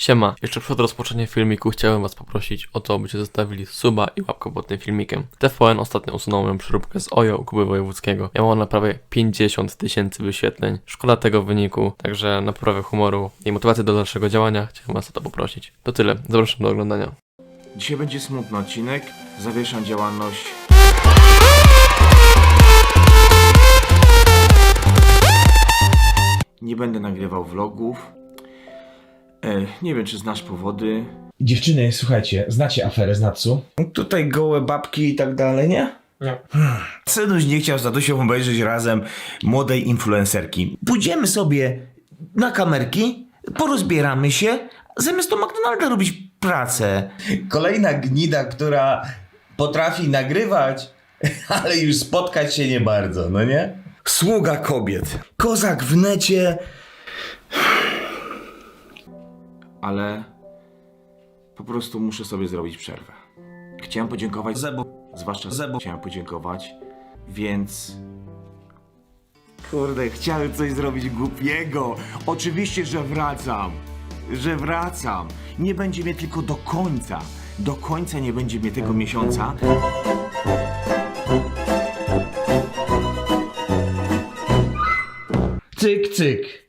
Siema, jeszcze przed rozpoczęciem filmiku chciałem was poprosić o to, abyście zostawili suba i łapkę pod tym filmikiem. TVN ostatnio usunął moją przeróbkę z OJO u Kuby Wojewódzkiego. Miała ona prawie 50 tysięcy wyświetleń. Szkoda tego wyniku, także na poprawę humoru i motywacji do dalszego działania chciałem was o to poprosić. To tyle, zapraszam do oglądania. Dzisiaj będzie smutny odcinek. Zawieszam działalność. Nie będę nagrywał vlogów. E, nie wiem, czy znasz powody. Dziewczyny, słuchajcie, znacie aferę z Natsu? Tutaj gołe babki i tak dalej, nie? Nie. Seduś nie chciał z Tatusią obejrzeć razem młodej influencerki. Pójdziemy sobie na kamerki, porozbieramy się, zamiast to McDonalda robić pracę. Kolejna gnida, która potrafi nagrywać, ale już spotkać się nie bardzo, no nie? Sługa kobiet. Kozak w necie. Ale po prostu muszę sobie zrobić przerwę. Chciałem podziękować Zebo, zwłaszcza Zebo chciałem podziękować, więc... Kurde, chciałem coś zrobić głupiego. Oczywiście, że wracam. Że wracam. Nie będzie mnie tylko do końca. Do końca nie będzie mnie tego miesiąca. Cyk, cyk.